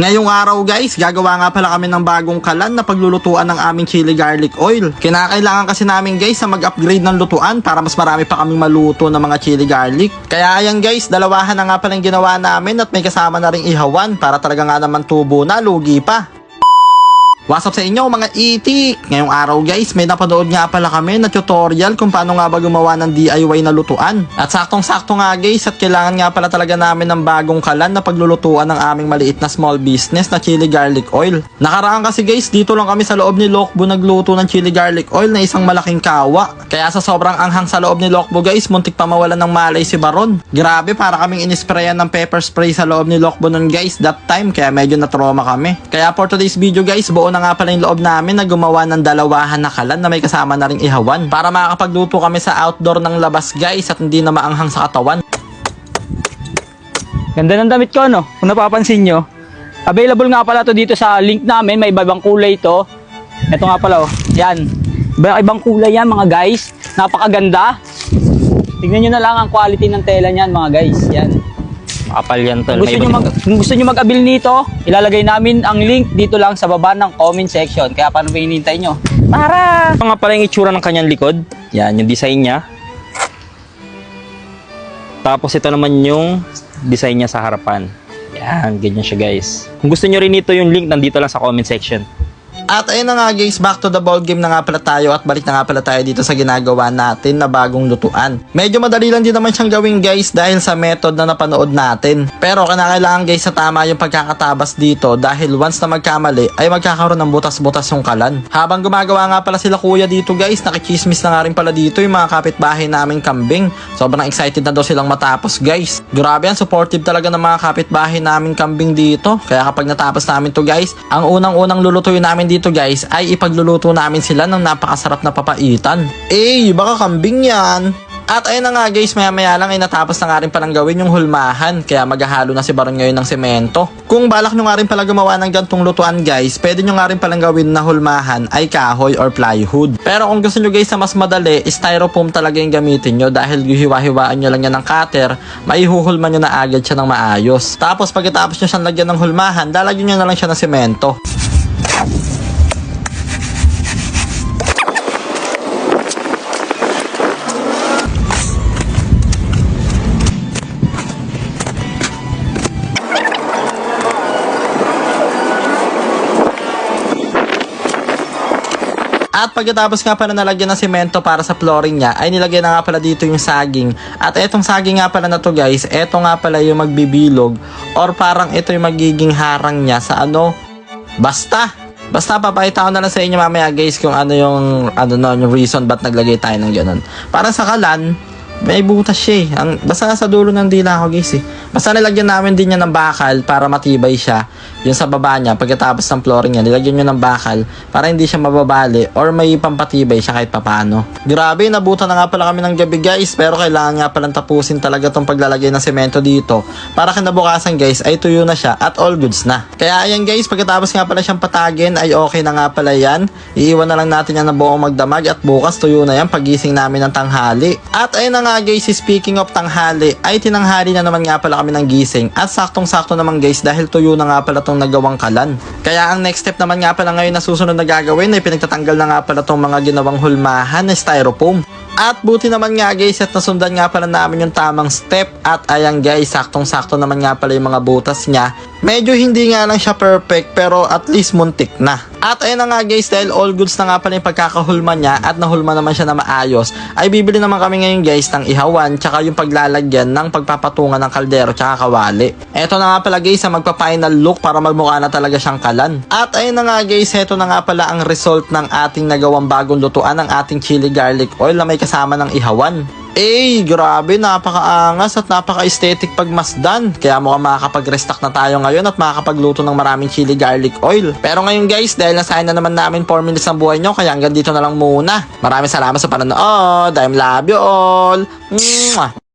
Ngayong araw guys, gagawa nga pala kami ng bagong kalan na paglulutuan ng aming chili garlic oil. Kinakailangan kasi namin guys na mag-upgrade ng lutuan para mas marami pa kaming maluto ng mga chili garlic. Kaya ayan guys, dalawahan na nga pala yung ginawa namin at may kasama na ring ihawan para talaga nga naman tubo na, lugi pa. What's up sa inyo mga itik? Ngayong araw guys, may napanood nga pala kami na tutorial kung paano nga ba gumawa ng DIY na lutuan. At saktong-sakto nga guys, at kailangan nga pala talaga namin ng bagong kalan na paglulutuan ng aming maliit na small business na chili garlic oil. Nakaraan kasi guys, dito lang kami sa loob ni Lokbo nagluto ng chili garlic oil na isang malaking kawa. Kaya sa sobrang anghang sa loob ni Lokbo guys, muntik pa mawalan ng malay si Baron. Grabe, para kaming inisprayan ng pepper spray sa loob ni Lokbo nun guys that time, kaya medyo na-trauma kami. Kaya for today's video guys, buo nga pala yung loob namin na gumawa ng dalawahan na kalan na may kasama na ring ihawan para makakapagluto kami sa outdoor ng labas guys at hindi na maanghang sa katawan. Ganda ng damit ko, no? Kung napapansin nyo. Available nga pala to dito sa link namin. May iba-ibang kulay to. Ito nga pala, oh. Yan. Iba-ibang kulay yan, mga guys. Napakaganda. Tingnan nyo na lang ang quality ng tela niyan, mga guys. Yan. Makapal yan tol. Kung gusto nyo, mag, kung gusto nyo mag-abil nito, ilalagay namin ang link dito lang sa baba ng comment section. Kaya paano ba hinihintay nyo? Para! Ito nga pala yung itsura ng kanyang likod. Yan, yung design niya. Tapos ito naman yung design niya sa harapan. Yan, ganyan siya guys. Kung gusto nyo rin ito yung link, nandito lang sa comment section. At ayun na nga guys, back to the ball game na nga pala tayo at balik na nga pala tayo dito sa ginagawa natin na bagong lutuan. Medyo madali lang din naman siyang gawin guys dahil sa method na napanood natin. Pero kinakailangan guys sa tama yung pagkakatabas dito dahil once na magkamali ay magkakaroon ng butas-butas yung kalan. Habang gumagawa nga pala sila kuya dito guys, nakichismis na nga rin pala dito yung mga kapitbahay naming kambing. Sobrang excited na daw silang matapos guys. Grabe yan, supportive talaga ng mga kapitbahay naming kambing dito. Kaya kapag natapos namin to guys, ang unang-unang lulutuin namin dito guys ay ipagluluto namin sila ng napakasarap na papaitan. Eh, baka kambing yan. At ayun na nga guys, maya maya lang ay natapos na nga rin palang gawin yung hulmahan. Kaya maghahalo na si Baron ngayon ng semento. Kung balak nyo nga rin pala gumawa ng gantong lutuan guys, pwede nyo nga rin palang gawin na hulmahan ay kahoy or plywood. Pero kung gusto nyo guys na mas madali, styrofoam talaga yung gamitin nyo dahil hiwa-hiwaan nyo lang yan ng cutter, maihuhulma nyo na agad siya ng maayos. Tapos pagkatapos nyo siyang lagyan ng hulmahan, lalagyan nyo na lang siya ng semento. At pagkatapos nga pala nalagyan ng semento para sa flooring niya, ay nilagyan na nga pala dito yung saging. At etong saging nga pala na to guys, eto nga pala yung magbibilog or parang ito yung magiging harang niya sa ano, basta. Basta papakita ko na lang sa inyo mamaya guys kung ano yung ano no, yung reason ba't naglagay tayo ng ganun. Para sa kalan, may butas siya eh. Ang, basta sa dulo ng dila ko guys eh. Basta nilagyan namin din niya ng bakal para matibay siya. Yung sa baba niya, pagkatapos ng flooring niya, nilagyan niya ng bakal para hindi siya mababali or may pampatibay siya kahit papano. Grabe, nabutan na nga pala kami ng gabi guys, pero kailangan nga palang tapusin talaga tong paglalagay ng semento dito para kinabukasan guys ay tuyo na siya at all goods na. Kaya ayan guys, pagkatapos nga pala siyang patagin ay okay na nga pala yan. Iiwan na lang natin yan na buong magdamag at bukas tuyo na yan pagising namin ng tanghali. At ayun na nga guys, speaking of tanghali, ay tinanghali na naman nga pala kami ng gising at saktong-sakto naman guys dahil tuyo na nga pala tong nagawang kalan. Kaya ang next step naman nga pala ngayon na susunod na gagawin ay pinagtatanggal na nga pala tong mga ginawang hulmahan na styrofoam. At buti naman nga guys at nasundan nga pala namin yung tamang step at ayan guys saktong-sakto naman nga pala yung mga butas niya. Medyo hindi nga lang siya perfect pero at least muntik na. At ayun na nga guys dahil all goods na nga pala yung pagkakahulma niya at nahulma naman siya na maayos ay bibili naman kami ngayon guys ng ihawan tsaka yung paglalagyan ng pagpapatungan ng kaldero tsaka kawali. Eto na nga pala guys ang magpa-final look para magmukha na talaga siyang kalan. At ayun na nga guys eto na nga pala ang result ng ating nagawang bagong lutuan ng ating chili garlic oil na may kasama ng ihawan. Eh, grabe, napakaangas at napaka-aesthetic pagmasdan. Kaya mukhang makakapag-restock na tayo ngayon at makakapagluto ng maraming chili garlic oil. Pero ngayon guys, dahil nasayang na naman namin 4 minutes ng buhay nyo, kaya hanggang dito na lang muna. Maraming salamat sa panonood. I love you all. Mwah!